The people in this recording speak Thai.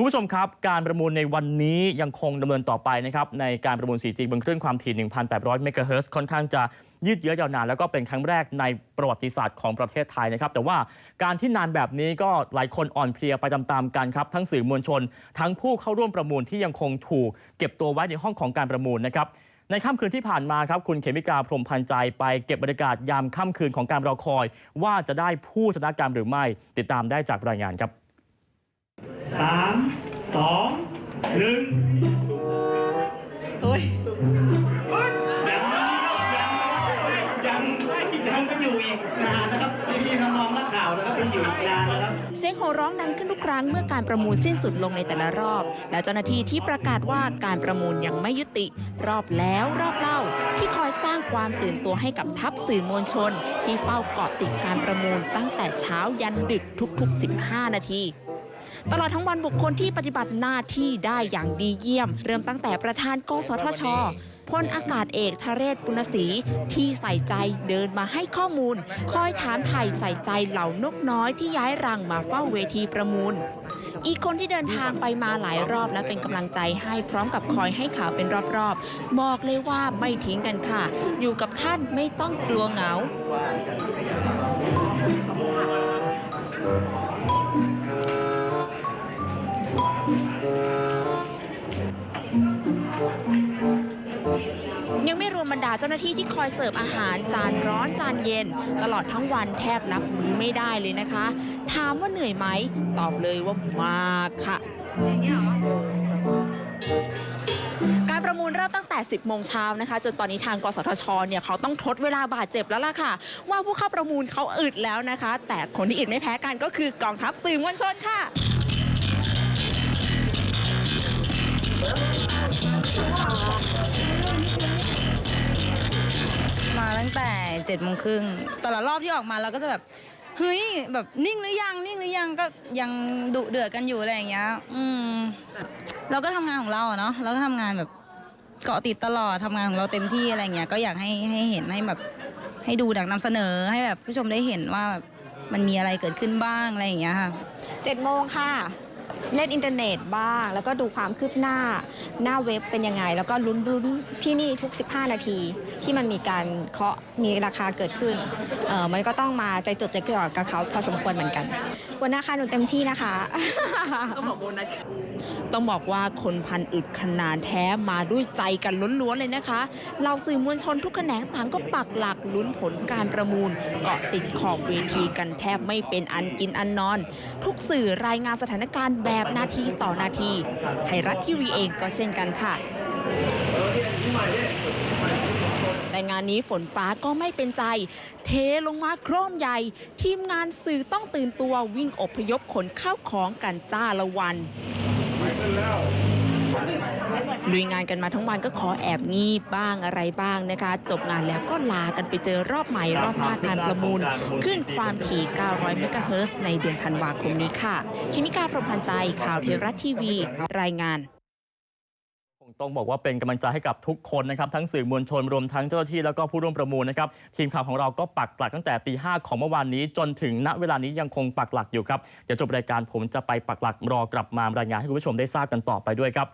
คุณผู้ชมครับการประมูลในวันนี้ยังคงดำเนินต่อไปนะครับในการประมูล 4G บนคลื่นความถี่ 1,800 เมกะเฮิรตซ์ค่อนข้างจะยืดเยื้อยาวนาน แล้วก็เป็นครั้งแรกในประวัติศาสตร์ของประเทศไทยนะครับ แต่ว่าการที่นานแบบนี้ก็หลายคนอ่อนเพลียไปตามๆกันครับ ทั้งสื่อมวลชน ทั้งผู้เข้าร่วมประมูลที่ยังคงถูกเก็บตัวไว้ในห้องของการประมูลนะครับในค่ำคืนที่ผ่านมาครับคุณเขมิกาพรมพันธ์ใจไปเก็บบรรยากาศยามค่ำคืนของการรอคอย ว่าจะได้ผู้ชนะการหรือไม่ ติดตามได้จากรายงานครับ สามสองหนึ่งโอ้ยยังยังยังยังก็อยู่อีกนานนะครับพี่ๆน้องๆนักข่าวนะครับยังอยู่อีกนานนะครับ เสียงโห่ร้องดังขึ้นทุกครั้งเมื่อการประมูลสิ้นสุดลงในแต่ละรอบ และเจ้าหน้าที่ที่ประกาศว่าการประมูลยังไม่ยุติ รอบแล้วรอบเล่า ที่คอยสร้างความตื่นตัวให้กับทัพสื่อมวลชน ที่เฝ้าเกาะติดการประมูลตั้งแต่เช้ายันดึกทุกๆ 15 นาที ตลอดทั้งวันบุคคลที่ปฏิบัติหน้าที่ได้อย่างดีเยี่ยม เริ่มตั้งแต่ประธานกสทชพลอากาศเอกทเรศปุณศรีที่ใส่ใจเดินมาให้ข้อมูล คอยถามไถ่ใส่ใจเหล่านกน้อยที่ย้ายรังมาเฝ้าเวทีประมูล อีกคนที่เดินทางไปมาหลายรอบและเป็นกำลังใจให้พร้อมกับคอยให้ข่าวเป็นรอบๆ บอกเลยว่าไม่ทิ้งกันค่ะ อยู่กับท่านไม่ต้องกลัวเหงาาเจ้าหน้าที่ที่คอยเสิร์ฟอาหารจานร้อนจานเย็น ตลอดทั้งวันแทบนับมือไม่ได้เลยนะคะ ถามว่าเหนื่อยไหม ตอบเลยว่ามากค่ะการประมูลเริ่มตั้งแต่ 10 โมงเช้านะคะ จนตอนนี้ทางกสทช เนี่ยเขาต้องทดเวลาบาดเจ็บแล้วล่ะค่ะ ว่าผู้เข้าประมูลเขาอึดแล้วนะคะ แต่คนที่อึดไม่แพ้กันก็คือกองทัพสื่อมวลชนค่ะ ตั้งแต่เจ็ดโมงครึ่งแต่ละรอบที่ออกมาเราก็จะแบบเฮ้ยแบบนิ่งหรือยังนิ่งหรือยังก็ยังดุเดือดกันอยู่อะไรอย่างเงี้ยอืมเราก็ทำงานของเราเนาะเราก็ทำงานแบบเกาะติดตลอดทำงานของเราเต็มที่อะไรเงี้ยก็อยากให้ให้เห็นให้แบบให้ดูดังนำเสนอให้แบบผู้ชมได้เห็นว่าแบบมันมีอะไรเกิดขึ้นบ้างอะไรอย่างเงี้ยค่ะเจ็ดโมงค่ะ เล่นอินเทอร์เน็ตบ้าง แล้วก็ดูความคืบหน้าหน้าเว็บเป็นยังไง แล้วก็ลุ้นลุ้นที่นี่ทุก 15 นาทีที่มันมีการเคาะมีราคาเกิดขึ้นเออมันก็ต้องมาใจจดใจจ่อกับเขาพอสมควรเหมือนกัน วันหน้าค่ะหนูเต็มที่นะคะ ต้องบอกบนนะต้องบอกว่าคนพันอึดขนาดแท้มาด้วยใจกันล้วนๆเลยนะคะเราสื่อมวลชนทุกแขนงต่างก็ปักหลักลุ้นผลการประมูลเกาะติดขอบเวทีกันแทบไม่เป็นอันกินอันนอน ทุกสื่อรายงานสถานการณ์แบบนาทีต่อนาที ไทยรัฐทีวีเองก็เช่นกันค่ะแต่งานนี้ฝนฟ้าก็ไม่เป็นใจ เทลงมาโครมใหญ่ ทีมงานสื่อต้องตื่นตัววิ่งอพยพขนข้าวของกันจ้าละวัน ลุยงานกันมาทั้งวันก็ขอแอบงีบบ้างอะไรบ้างนะคะ จบงานแล้วก็ลากันไปเจอรอบใหม่รอบหน้าการประมูล ขึ้นความถี่ 900 เมกะเฮิรตซ์ในเดือนธันวาคมนี้ค่ะ คิมิกาพรหมพันธ์ใจข่าวเทวรัฐทีวี รายงานคง ต้องบอกว่าเป็นกำลังใจให้กับทุกคนนะครับทั้งสื่อมวลชนรวมทั้งเจ้าหน้าที่แล้วก็ผู้ร่วมประมูลนะครับทีมข่าวของเราก็ปักหลักตั้งแต่ตีห้าของเมื่อวานนี้จนถึงณเวลานี้ยังคงปักหลักอยู่ครับเดี๋ยวจบรายการผมจะไปปักหลักรอกลับมารายงานให้คุณผู้ชมได้ทราบกันต่อไปด้วยครับ